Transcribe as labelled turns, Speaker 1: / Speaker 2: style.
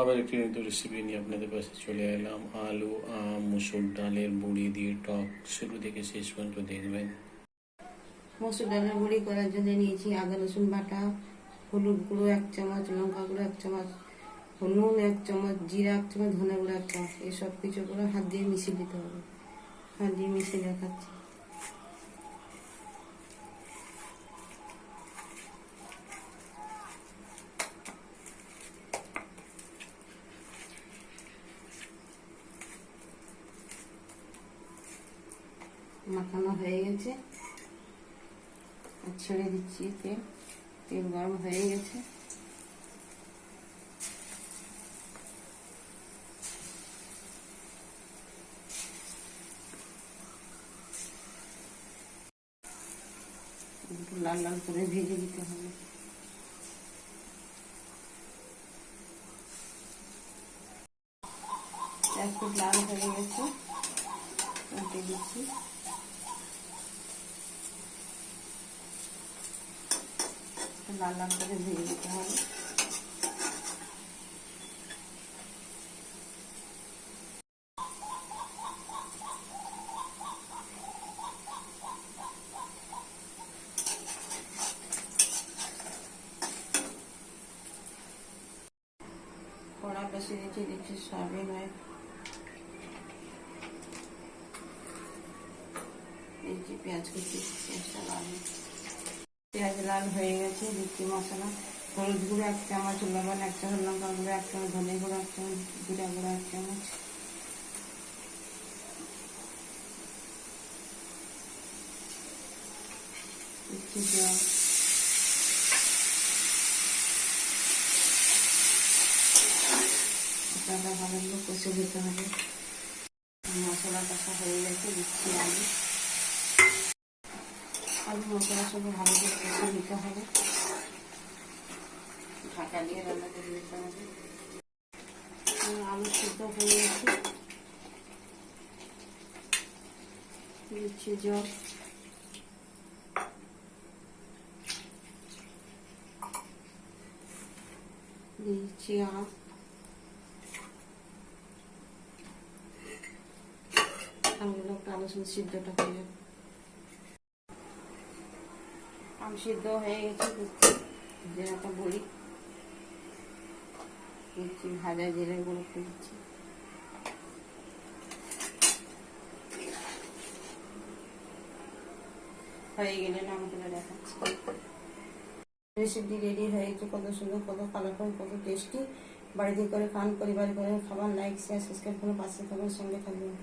Speaker 1: আবার একটি নতুন রেসিপি নিয়ে আপনাদের কাছে চলে এলাম। আলু, আম, মুসুর ডালের বড়ি দিয়ে টক। শুরু থেকে শেষ পর্যন্ত দেখবেন।
Speaker 2: মসুর ডালের বড়ি করার জন্য নিয়েছি আদা, রসুন বাটা, হলুদ গুঁড়ো এক চামচ, লঙ্কা গুঁড়ো এক চামচ নুন এক চামচ, জিরা এক চামচ, ধনে গুঁড়ো এক চামচ। এই সব কিছু করে হাত দিয়ে মিশিয়ে দিতে হবে। হাত দিয়ে মিশিয়ে দেখাচ্ছি। মাখানো হয়ে গেছে। ছেড়ে দিচ্ছি তেল। তেল গরম হয়ে গেছে। লাল লাল করে ভেজে দিতে হবে। লাল হয়ে গেছে। দিচ্ছি। লাল লাল করে ভেজে দিতে হবে কড়া বসে দিচ্ছি দিচ্ছি সয়াবিন অয়েল এই যে পেঁয়াজ কুচি পেঁয়াজটা লাল হয়েছে। পেঁয়াজ লাল হয়ে গেছে, দিচ্ছি মশলা। হলুদ গুঁড়ো এক চামচ, লবণ এক চামচ, লঙ্কা গুঁড়ো এক চামচ, ধনে গুঁড়ো এক চামচ, জিরা গুঁড়ো এক চামচ। ভালো কষে দিতে হবে। মশলা কষা হয়ে গেছে, দিচ্ছি আলু আলু মশলার সঙ্গে ভালো করে কষে দিতে হবে। ঢাকা দিয়ে রান্না করে দিতে হবে। আলু সিদ্ধ হয়ে গেছে। দিচ্ছি জল। দিচ্ছি আমগুলো একটু আলু সিদ্ধটা হয়ে আম সিদ্ধ হয়ে গেছে দিচ্ছি জিরাটা বড়ি। দিচ্ছি ভাজা জিরে গুঁড়ো দিচ্ছি হয়ে গেলে নাম করে দেখাচ্ছি। রেসিপি রেডি হয়ে গেছে, কত সুন্দর, কত কালারফুল কত টেস্টি বাড়িতে করে খান, পরিবার করে খাবার লাইক শেয়ার সাবস্ক্রাইব করে পাশে থাকবেন সঙ্গে থাকবেন